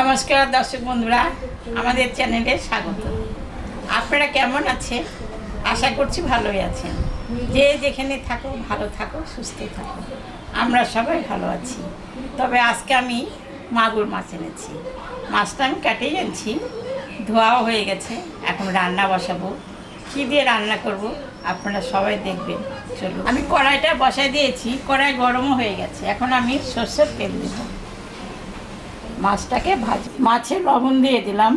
নমস্কার দর্শক বন্ধুরা, আমাদের চ্যানেলে স্বাগত। আপনারা কেমন আছেন? আশা করছি ভালোই আছেন। যে যেখানে থাকো, ভালো থাকো, সুস্থ থাকো। আমরা সবাই ভালো আছি। তবে আজকে আমি মাগুর মাছ এনেছি। মাছটা আমি কাটেই এনেছি, ধোয়াও হয়ে গেছে, এখন রান্না বসাবো। কী দিয়ে রান্না করব, আপনারা সবাই দেখবেন। চলুন। আমি কড়াইটা বসাই দিয়েছি, কড়াই গরমও হয়ে গেছে। এখন আমি সর্ষের তেল দেবো। মাছটাকে ভাজি মাছে লবণ দিয়ে দিলাম।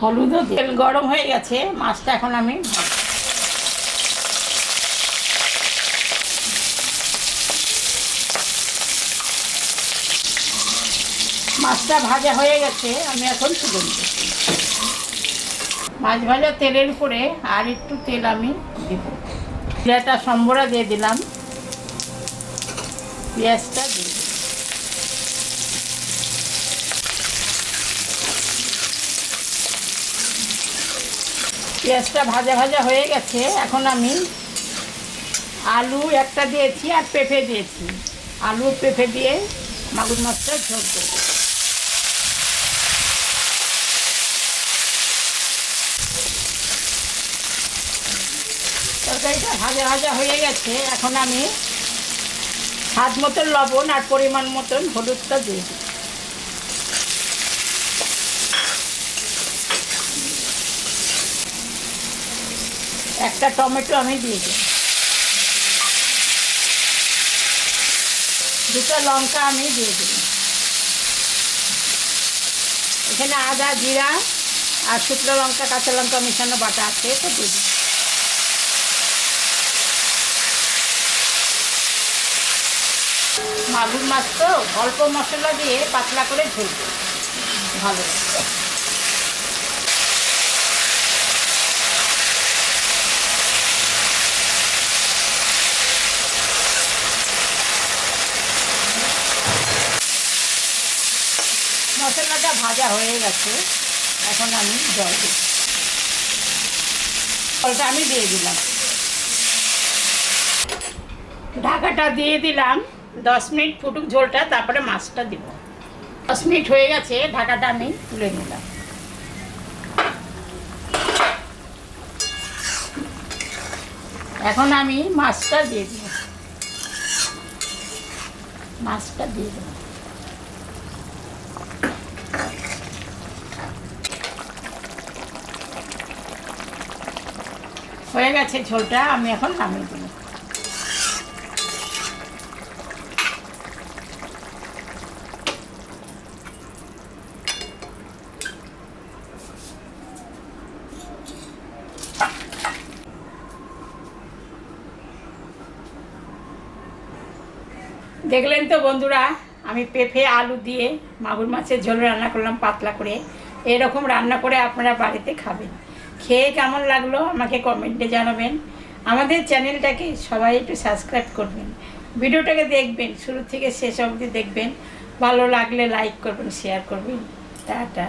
হলুদও তেল গরম হয়ে গেছে, মাছটা এখন আমি মাছটা ভাজা হয়ে গেছে, আমি এখন তুলে নেব মাছ ভাজা তেলের উপরে, আর একটু তেল আমি দেব। জিরাটা সম্বরা দিয়ে দিলাম। পেঁয়াজটা দিয়ে দিলাম। পেঁয়াজটা ভাজা ভাজা হয়ে গেছে, এখন আমি আলু একটা দিয়েছি আর পেঁপে দিয়েছি। আলু পেঁপে দিয়ে মাগুর মাছটা ঝোল করব। তরকারিটা ভাজা ভাজা হয়ে গেছে, এখন আমি স্বাদ মতন লবণ আর পরিমাণ মতন হলুদটা দিয়ে দিই একটা টমেটো আমি দিয়ে দিই। দুটো লঙ্কা আমি দিয়ে দিই। এখানে আদা, জিরা আর শুকনো লঙ্কা, কাঁচা লঙ্কা মেশানো বাটা আছে তো দিয়ে দিই। মাগুর মাছ তো অল্প মশলা দিয়ে পাতলা করে ঝোল। করব। ভালো। মশলাটা ভাজা হয়ে গেছে, এখন আমি জল দিই জলটা আমি দিয়ে দিলাম। ঢাকাটা দিয়ে দিলাম, দশ মিনিট ফুটুক ঝোলটা, তারপরে মাছটা দিব। দশ মিনিট হয়ে গেছে, ঢাকাটা আমি তুলে নিলাম। এখন আমি মাছটা দিয়ে দিব মাছটা দিয়ে দেবো হয়ে গেছে ঝোলটা, আমি এখন নামিয়ে দেবো। দেখলেন তো বন্ধুরা, আমি পেঁপে, আলু দিয়ে মাগুর মাছের ঝোল রান্না করলাম পাতলা করে। এরকম রান্না করে আপনারা বাড়িতে খাবেন। খেয়ে কেমন লাগল আমাকে কমেন্টে জানাবেন। আমাদের চ্যানেলটাকে সবাই একটু সাবস্ক্রাইব করবেন। ভিডিওটাকে দেখবেন, শুরু থেকে শেষ অবধি দেখবেন। ভালো লাগলে লাইক করবেন শেয়ার করবেন। টাটা।